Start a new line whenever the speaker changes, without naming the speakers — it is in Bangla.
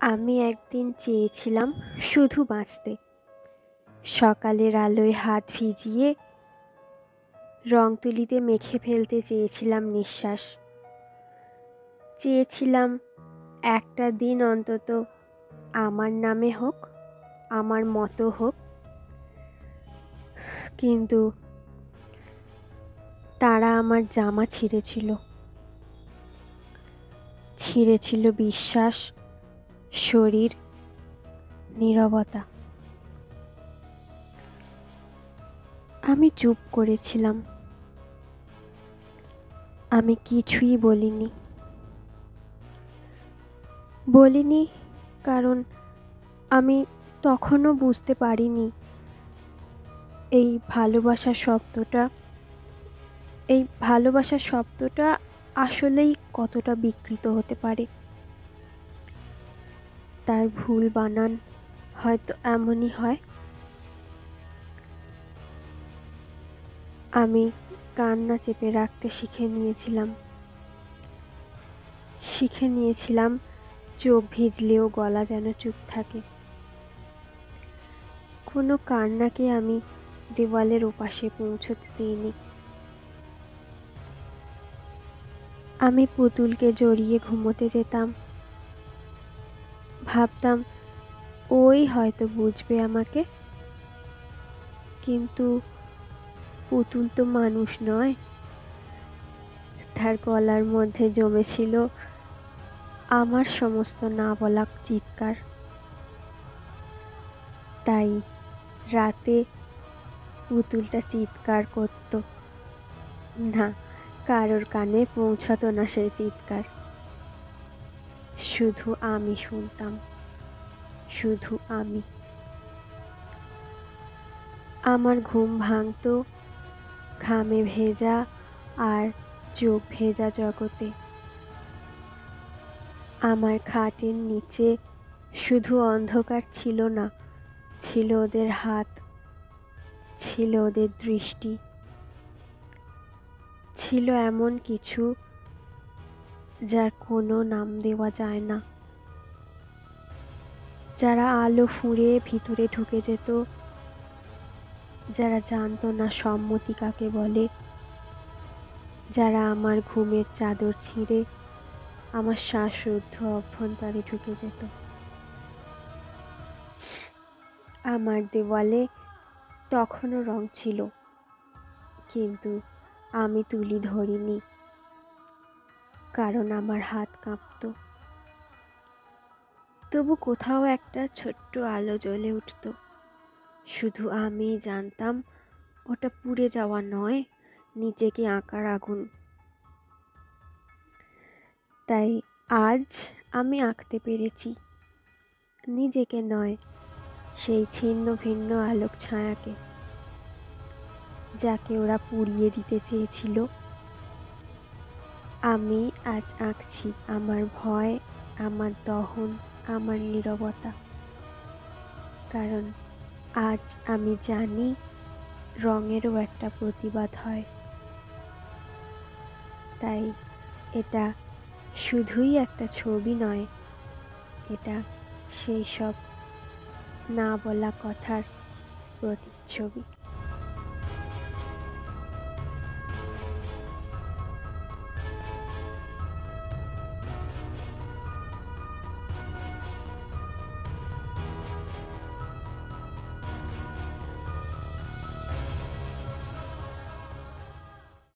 আমি একদিন চেয়েছিলাম শুধু বাঁচতে। সকালের আলোয় হাত ভিজিয়ে রং তুলিতে মেখে ফেলতে চেয়েছিলাম নিঃশ্বাস। চেয়েছিলাম একটা দিন অন্তত আমার নামে হোক, আমার মতো হোক। কিন্তু তারা আমার জামা ছিঁড়েছিল। ছিঁড়েছিল বিশ্বাস শরীর নীরবতা। আমি চুপ করেছিলাম। আমি কিছুই বলিনি। বলিনি কারণ আমি তখনও বুঝতে পারিনি। এই ভালোবাসা শব্দটা, এই ভালোবাসা শব্দটা আসলেই কতটা বিকৃত হতে পারে। তার ভুল বানান, হয়তো এমনই হয়। আমি কান্না চেপে রাখতে শিখে নিয়েছিলাম। শিখে নিয়েছিলাম চোখ ভিজলেও গলা যেন চুপ থাকে। কোনো কান্নাকে আমি দেওয়ালের ওপাশে পৌঁছতে দিইনি। আমি পুতুলকে জড়িয়ে ঘুমোতে যেতাম। ভাবতাম, ওই হয়তো বুঝবে আমাকে। কিন্তু পুতুল তো মানুষ নয়। তার গলার মধ্যে জমেছিল আমার সমস্ত না বলা চিৎকার। তাই রাতে পুতুলটা চিৎকার করত। না, কারোর কানে পৌঁছাতো না সেই চিৎকার। শুধু আমি শুনতাম, শুধু আমি। আমার ঘুম ভাঙত, ঘামে ভেজা আর চোখ ভেজা জগতে। আমার খাটের নিচে শুধু অন্ধকার ছিল না, ছিল ওদের হাত, ছিল ওদের দৃষ্টি। ছিল এমন কিছু যার কোনো নাম দেওয়া যায় না। যারা আলো ফুঁড়ে ভিতরে ঢুকে যেত, যারা জানতো না সম্মতি কাকে বলে, যারা আমার ঘুমের চাদর ছিঁড়ে আমার শ্বাসরুদ্ধ অভ্যন্তরে ঢুকে যেত। আমার দেওয়ালে তখনও রং ছিল, কিন্তু আমি তুলি ধরিনি। কারণ আমার হাত কাঁপত। তবু কোথাও একটা ছোট্ট আলো জ্বলে উঠত। শুধু আমি জানতাম, ওটা পুড়ে যাওয়া নয়, নিজেকে আঁকার আগুন। তাই আজ আমি আঁকতে পেরেছি। নিজেকে নয়, সেই ছিন্ন ভিন্ন আলোক ছায়াকে যাকে ওরা পুড়িয়ে দিতে চেয়েছিল। আমি আজ আঁকছি আমার ভয়, আমার দহন, আমার নীরবতা। কারণ আজ আমি জানি রঙেরও একটা প্রতিবাদ হয়। তাই এটা শুধুই একটা ছবি নয়, এটা সেই সব না বলা কথার প্রতিচ্ছবি।